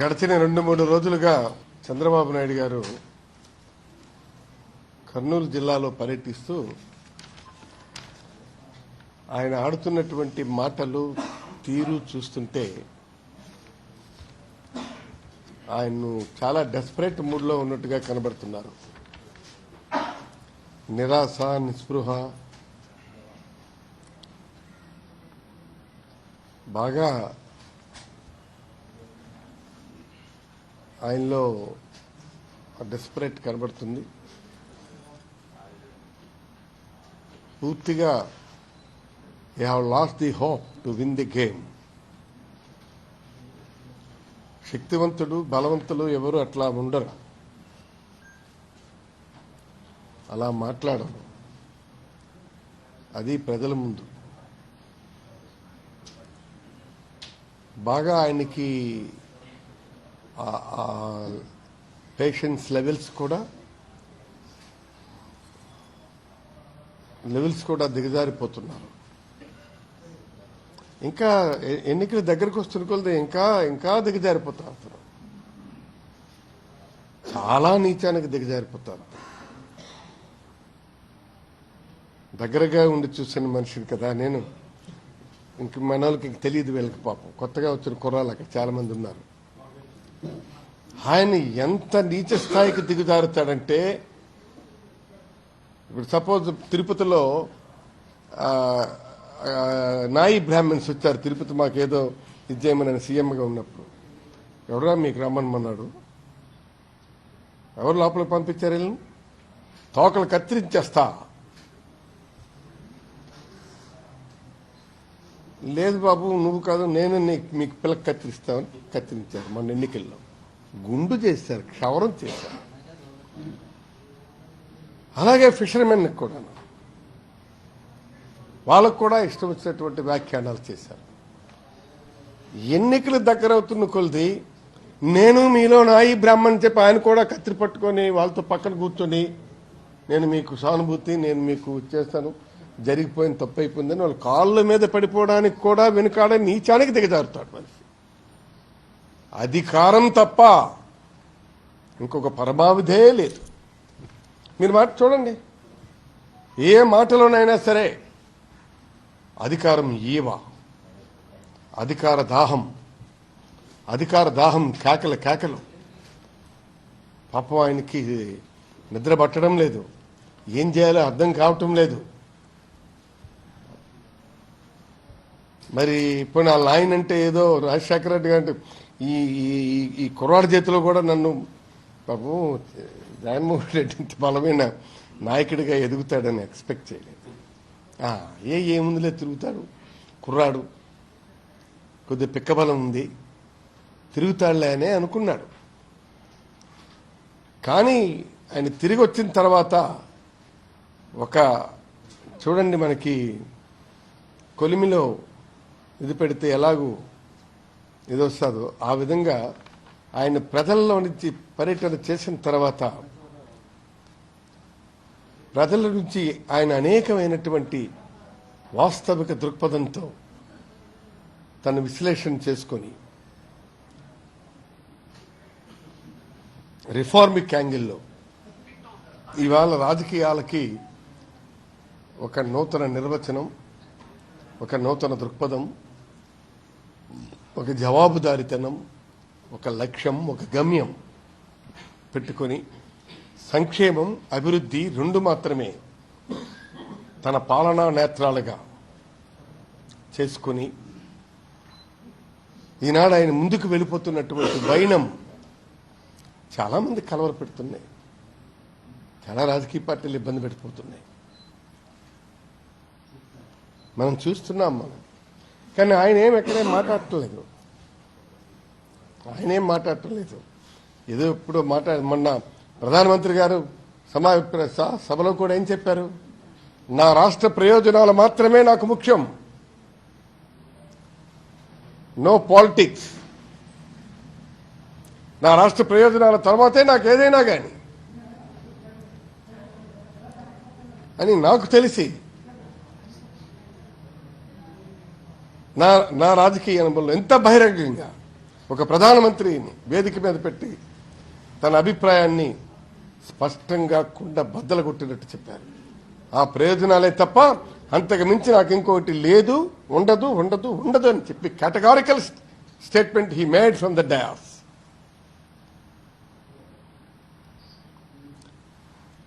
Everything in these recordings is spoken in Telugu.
గడిచిన రెండు మూడు రోజులుగా చంద్రబాబు నాయుడు గారు కర్నూలు జిల్లాలో పర్యటిస్తూ ఆయన ఆడుతున్నటువంటి మాటలు తీరు చూస్తుంటే ఆయన్ను చాలా డెస్పరేట్ మూడ్లో ఉన్నట్టుగా కనబడుతున్నారు. నిరాశ నిస్పృహ బాగా ఆయనలో డెస్పరేట్ కనబడుతుంది. పూర్తిగా you have lost the hope to win the game శక్తివంతుడు బలవంతులు ఎవరు అట్లా ఉండరు. అలా మాట్లాడరు. అది ప్రజల ముందు. బాగా ఆయనకి పేషెన్స్ లెవెల్స్ కూడా లెవెల్స్ కూడా దిగజారిపోతున్నారు. ఇంకా ఎన్నికలు దగ్గరకు వస్తున్న కొలది ఇంకా ఇంకా దిగజారిపోతారు. చాలా నీచానికి దిగజారిపోతారు. దగ్గరగా ఉండి చూసిన మనిషిని కదా నేను. ఇంక మన వాళ్ళకి ఇంక తెలియదు వీళ్ళకి పాపం. కొత్తగా వచ్చిన కుర్రాళ్ళు అక్కడ చాలా మంది ఉన్నారు. ఆయన ఎంత నీచ స్థాయికి దిగుజారుతాడంటే ఇప్పుడు సపోజ్ తిరుపతిలో నాయి బ్రాహ్మణ్స్ వచ్చారు. తిరుపతి మాకేదో ఇది చేయమని సీఎంగా ఉన్నప్పుడు. ఎవరా మీకు రమ్మనమన్నాడు? ఎవరు లోపలికి పంపించారు వీళ్ళని? తోకలు కత్తిరించేస్తా. లేదు బాబు నువ్వు కాదు నేను నీకు మీకు పిల్లకి కత్తిరిస్తామని కత్తిరించారు మొన్న ఎన్నికల్లో. గుండు చేశారు క్షవరం చేశారు. అలాగే ఫిషర్మెన్ కూడా. వాళ్ళకు కూడా ఇష్టం వచ్చినటువంటి వ్యాఖ్యానాలు చేశారు. ఎన్నికలు దగ్గర అవుతున్న కొలది నేను మీలో నాయి బ్రాహ్మణ్ చెప్పి ఆయన కూడా కత్తిరి పట్టుకొని వాళ్ళతో పక్కన కూర్చొని నేను మీకు సానుభూతి నేను మీకు చేస్తాను. జరిగిపోయిన తప్పు అయిపోయిందని వాళ్ళ కాళ్ళ మీద పడిపోవడానికి కూడా వెనుకాడ నీచానికి దిగజారుతాడు మనిషి. అధికారం తప్ప ఇంకొక పరమావిధే లేదు. మీరు మాట చూడండి. ఏ మాటలోనైనా సరే అధికారం ఈవ అధికార దాహం అధికార దాహం కేకల కేకలు. పాపం ఆయనకి నిద్ర పట్టడం లేదు ఏం చేయాలో అర్థం కావటం లేదు. మరి ఇప్పుడు నా లైన్ అంటే ఏదో రాజశేఖర రెడ్డి గారు అంటే ఈ ఈ- కుర్రాడి చేతిలో కూడా నన్ను బాబు జగన్మోహన్ రెడ్డి ఇంత బలమైన నాయకుడిగా ఎదుగుతాడని ఎక్స్పెక్ట్ చేయలేదు. ఏ ఏముందిలే తిరుగుతాడు. కుర్రాడు కొద్ది పిక్కబలం ఉంది. తిరుగుతాడులే అనే అనుకున్నాడు. కానీ ఆయన తిరిగి వచ్చిన తర్వాత ఒక చూడండి మనకి కొలిమిలో ఇది పెడితే ఎలాగూ ఇది వస్తుందో ఆ విధంగా ఆయన ప్రజల్లో నుంచి పర్యటన చేసిన తర్వాత ప్రజల నుంచి ఆయన అనేకమైనటువంటి వాస్తవిక దృక్పథంతో తను విశ్లేషణ చేసుకొని రిఫార్మిక్ యాంగిల్లో ఇవాళ రాజకీయాలకి ఒక నూతన నిర్వచనం ఒక నూతన దృక్పథం ఒక జవాబుదారితనం ఒక లక్ష్యం ఒక గమ్యం పెట్టుకొని సంక్షేమం అభివృద్ధి రెండు మాత్రమే తన పాలనా నేత్రాలుగా చేసుకొని ఈనాడు ఆయన ముందుకు వెళ్ళిపోతున్నటువంటి వైనం చాలామంది కలవర పెడుతున్నాయి. చాలా రాజకీయ పార్టీలు ఇబ్బంది పెట్టిపోతున్నాయి మనం చూస్తున్నాం మనం. కానీ ఆయన ఏం ఎక్కడేం మాట్లాడట్లేదు. ఆయన ఏం మాట్లాడట్లేదు. ఏదో ఇప్పుడు మాట్లాడ మొన్న ప్రధానమంత్రి గారు సమా సభలో కూడా ఏం చెప్పారు? నా రాష్ట్ర ప్రయోజనాలు మాత్రమే నాకు ముఖ్యం. No politics. నా రాష్ట్ర ప్రయోజనాల తర్వాతే నాకు ఏదైనా కానీ అని నాకు తెలిసి నా నా రాజకీయ అనుభవంలో ఎంత బహిరంగంగా ఒక ప్రధానమంత్రిని వేదిక మీద పెట్టి తన అభిప్రాయాన్ని స్పష్టంగా కుండ బద్దలు కొట్టినట్టు చెప్పారు. ఆ ప్రయోజనాలే తప్ప అంతకు మించి నాకు ఇంకొకటి లేదు ఉండదు ఉండదు ఉండదు అని చెప్పి categorical statement he made from the dais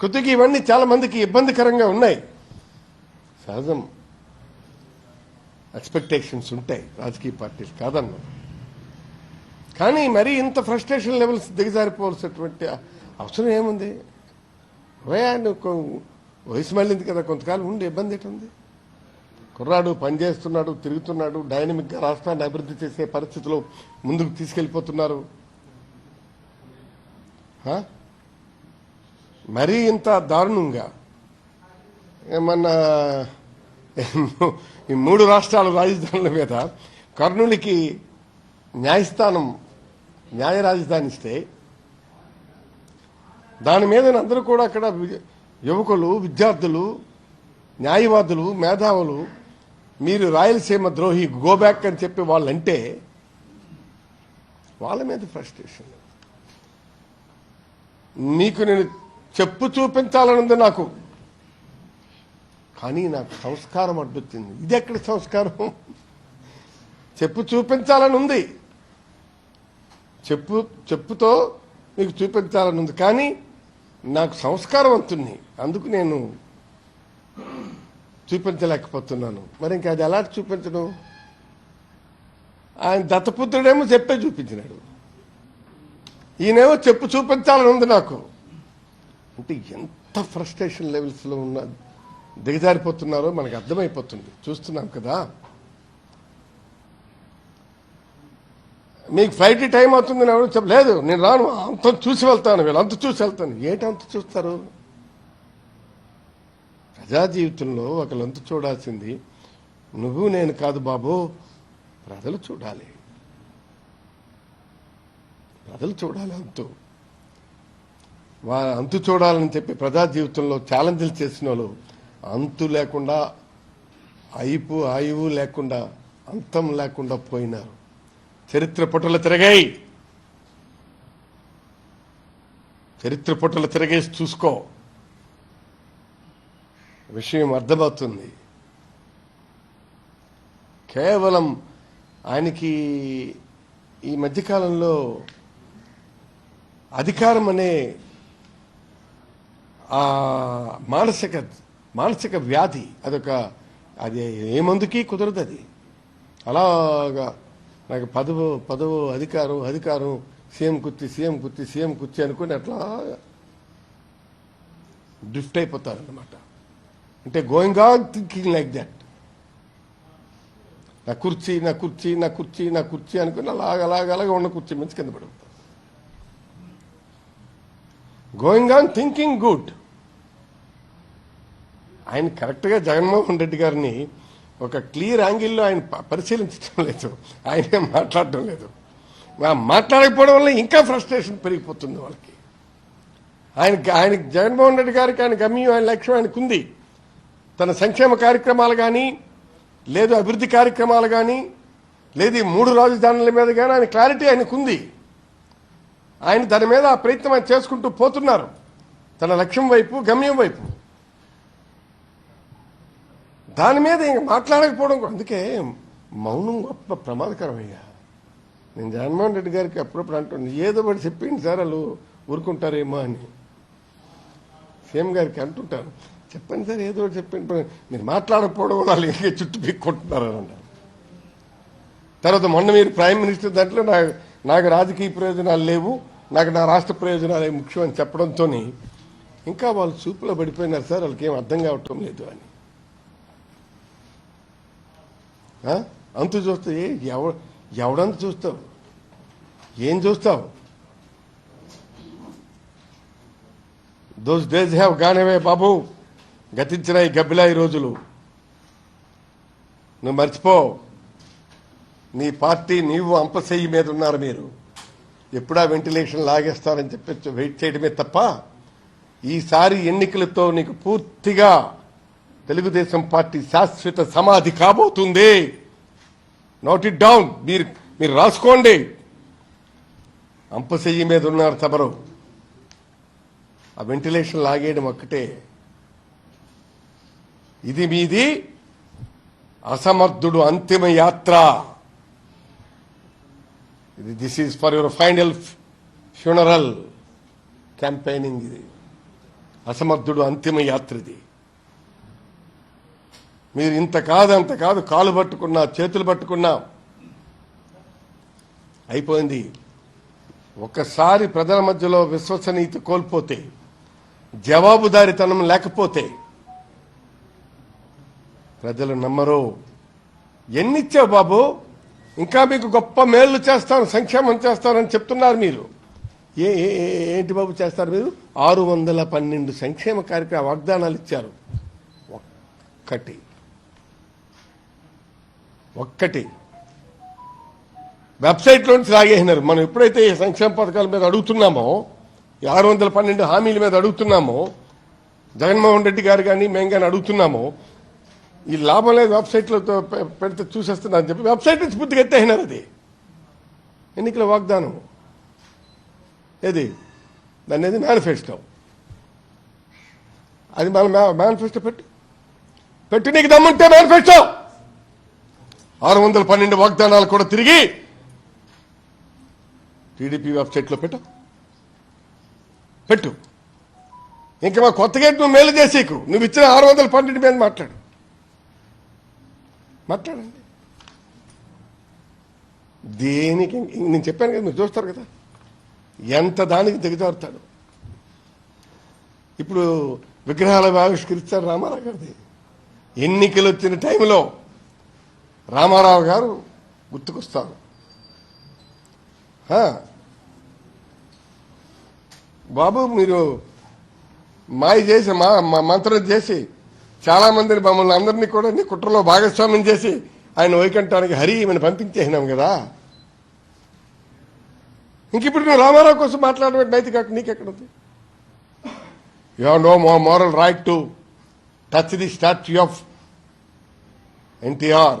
కొద్దిగా ఇవన్నీ చాలా మందికి ఇబ్బందికరంగా ఉన్నాయి. సహజం. ఎక్స్పెక్టేషన్స్ ఉంటాయి. రాజకీయ పార్టీలు కాదన్నా. కానీ మరీ ఇంత ఫ్రస్ట్రేషన్ లెవెల్స్ దిగజారిపోవాల్సినటువంటి అవసరం ఏముంది? వయాన్ని వయసు మళ్ళింది కదా కొంతకాలం ఉండి ఇబ్బంది ఏంటుంది కుర్రాడు పనిచేస్తున్నాడు తిరుగుతున్నాడు డైనమిక్గా రాష్ట్రాన్ని అభివృద్ధి చేసే పరిస్థితిలో ముందుకు తీసుకెళ్ళిపోతున్నారు మరీ ఇంత దారుణంగా. ఏమన్నా ఈ మూడు రాష్ట్రాల రాజధానుల మీద కర్నూలుకి న్యాయస్థానం న్యాయ రాజధాని ఇస్తే దాని మీద అందరూ కూడా అక్కడ యువకులు విద్యార్థులు న్యాయవాదులు మేధావులు మీరు రాయలసీమ ద్రోహి గోబ్యాక్ అని చెప్పి వాళ్ళంటే వాళ్ళ మీద ఫ్రస్ట్రేషన్ నీకు నేను చెప్పు చూపించాలనుంది నాకు. కానీ నాకు సంస్కారం అడ్డొచ్చింది ఇది ఎక్కడ సంస్కారం? చెప్పు చూపించాలని ఉంది. చెప్పు చెప్పుతో మీకు చూపించాలని ఉంది. కానీ నాకు సంస్కారవంతుణ్ణి అందుకు నేను చూపించలేకపోతున్నాను. మరి ఇంకా అది ఎలా చూపించడం? ఆయన దత్తపుత్రుడేమో చెప్పే చూపించినాడు. ఈయనేమో చెప్పు చూపించాలని ఉంది నాకు. అంటే ఎంత ఫ్రస్ట్రేషన్ లెవెల్స్లో ఉన్న దిగజారిపోతున్నారో మనకు అర్థమైపోతుంది. చూస్తున్నాం కదా? మీకు ఫ్లైట్ టైం అవుతుంది నేను ఎవరు చెప్పలేదు నేను రాను అంత చూసి వెళ్తాను వీళ్ళు అంత చూసి వెళ్తాను. ఏంటి అంత చూస్తారు? ప్రజా జీవితంలో ఒకళ్ళు అంత చూడాల్సింది నువ్వు నేను కాదు బాబు ప్రజలు చూడాలి. ప్రజలు చూడాలి అంతు. వా అంతు చూడాలని చెప్పి ప్రజా జీవితంలో ఛాలెంజ్లు చేసిన వాళ్ళు అంతు లేకుండా అయిపు ఆయువు లేకుండా అంతం లేకుండా పోయినారు. చరిత్ర పుటలు తిరగాయి! చరిత్ర పుటలు తిరగేసి చూసుకో. విషయం అర్థమవుతుంది. కేవలం ఆయనకి ఈ మధ్యకాలంలో అధికారం అనే ఆ మానసిక మానసిక వ్యాధి అదొక అది ఏ మందుకి కుదరదు అది అలాగా నాకు పదవు పదవు అధికారం అధికారం సీఎం కుర్చీ సీఎం కుర్చీ సీఎం కుర్చీ అనుకుని అట్లా డ్రిఫ్ట్ అయిపోతారనమాట అంటే going on thinking like that నా కుర్చీ నా కుర్చీ నా కుర్చీ నా కుర్చీ అనుకుని అలాగ అలాగ అలాగ ఉన్న కుర్చీ మంచి కింద పడిపోతారు గోయింగ్ ఆన్ థింకింగ్ గుడ్ ఆయన కరెక్ట్గా జగన్మోహన్ రెడ్డి గారిని ఒక క్లియర్ యాంగిల్లో ఆయన పరిశీలించడం లేదు. ఆయనే మాట్లాడటం లేదు. మాట్లాడకపోవడం వల్ల ఇంకా ఫ్రస్ట్రేషన్ పెరిగిపోతుంది వాళ్ళకి. ఆయన ఆయన జగన్మోహన్ రెడ్డి గారికి ఆయన గమ్యం ఆయన లక్ష్యం ఆయనకు ఉంది. తన సంక్షేమ కార్యక్రమాలు కానీ లేదు అభివృద్ధి కార్యక్రమాలు కానీ లేదు మూడు రాజధానుల మీద కానీ ఆయన క్లారిటీ ఆయనకు ఉంది. ఆయన దాని మీద ఆ ప్రయత్నం ఆయన చేసుకుంటూ పోతున్నారు. తన లక్ష్యం వైపు గమ్యం వైపు. దాని మీద ఇంక మాట్లాడకపోవడం అందుకే మౌనం గొప్ప ప్రమాదకరమయ్యా. నేను జగన్మోహన్ రెడ్డి గారికి అప్పుడప్పుడు అంటున్నాను ఏదో ఒకటి చెప్పింది సార్ వాళ్ళు ఊరుకుంటారేమో అని. సీఎం గారికి అంటుంటాను చెప్పండి సార్ ఏదో ఒకటి చెప్పండి. మీరు మాట్లాడకపోవడం వాళ్ళు ఇంకే చుట్టూ పీక్కుంటున్నారు అని తర్వాత మొన్న మీరు ప్రైమ్ మినిస్టర్ దాంట్లో నాకు నాకు రాజకీయ ప్రయోజనాలు లేవు నాకు నా రాష్ట్ర ప్రయోజనాలే ముఖ్యం అని చెప్పడంతో ఇంకా వాళ్ళు చూపులో పడిపోయినారు సార్ వాళ్ళకి ఏం అర్థం కావటం లేదు అని ఆ? అంతు చూస్తే ఎవ ఎవడంత చూస్తావు? ఏం చూస్తావు? Those days have gone away బాబు. గతించిన ఈ గబ్బిలాయి రోజులు. నువ్వు మర్చిపో. నీ పార్టీ నీవు అంపసేయి మీద ఉన్నారు మీరు. ఎప్పుడా వెంటిలేషన్ లాగేస్తారని చెప్పి వెయిట్ చేయడమే తప్ప ఈసారి ఎన్నికలతో నీకు పూర్తిగా తెలుగుదేశం పార్టీ శాశ్వత సమాధి కాబోతుంది. నోట్ ఇట్ డౌన్ మీరు మీరు రాసుకోండి. అంపశయ్యి మీద ఉన్నారు తమరు. ఆ వెంటిలేషన్ లాగేయడం ఒక్కటే. ఇది మీది అసమర్థుడు అంతిమ యాత్ర. ఇది this is for your final funeral campaigning ఇది. అసమర్థుడు అంతిమ యాత్ర ఇది. మీరు ఇంత కాదు అంత కాదు కాలు పట్టుకున్నా చేతులు పట్టుకున్నా. అయిపోయింది. ఒక్కసారి ప్రజల మధ్యలో విశ్వసనీయత కోల్పోతే జవాబుదారితనం లేకపోతే ప్రజలు నమ్మరు. ఎన్నిచ్చావు బాబు? ఇంకా మీకు గొప్ప మేళ్ళు చేస్తాను సంక్షేమం చేస్తానని చెప్తున్నారు మీరు. ఏ ఏ- ఏంటి బాబు చేస్తారు మీరు? ఆరు వందల పన్నెండు సంక్షేమ కార్యక్రమ వాగ్దానాలు ఇచ్చారు. ఒక్కటి. ఒక్కటి. వెబ్సైట్లోంచి లాగేసినారు మనం ఎప్పుడైతే సంక్షేమ పథకాల మీద అడుగుతున్నామో ఆరు వందల పన్నెండు హామీల మీద అడుగుతున్నామో జగన్మోహన్ రెడ్డి గారు కానీ మేము కానీ అడుగుతున్నామో ఈ లాభం లేదు వెబ్సైట్లో పెడితే పె- పెడితే చెప్పి వెబ్సైట్ నుంచి పూర్తిగా ఎత్తేసినారు అది. ఎన్నికల వాగ్దానం. ఏది? దాన్ని ఏది? మేనిఫెస్టో. అది మన మేనిఫెస్టో పెట్టు. పెట్టు నీకు దమ్ముంటే మేనిఫెస్టో! ఆరు వందల పన్నెండు వాగ్దానాలు కూడా తిరిగి టీడీపీ వెబ్సైట్లో పెట్టు. పెట్టు. ఇంకా మా కొత్తగా నువ్వు మేలు చేసేకు. నువ్వు ఇచ్చిన ఆరు వందల పన్నెండు మీద మాట్లాడు. మాట్లాడండి. దేనికి నేను చెప్పాను కదా మీరు చూస్తారు కదా. ఎంత దానికి దిగజారుతాడు. ఇప్పుడు విగ్రహాలు ఆవిష్కరిస్తారు రామారావు గారిది. ఎన్నికలు వచ్చిన టైంలో రామారావు గారు గుర్తుకొస్తారు. బాబు మీరు మాయ చేసి మా మంత్రం చేసి చాలా మందిని మమ్మల్ని అందరినీ కూడా నీ కుట్రలో భాగస్వామ్యం చేసి ఆయన వైకంఠానికి హరి ఈమెను పంపించేసినాం కదా. ఇంక ఇప్పుడు నువ్వు రామారావు కోసం మాట్లాడడం నైతిక నీకెక్కడది నీకెక్కడుంది you have no mo moral right to touch the statue of NTR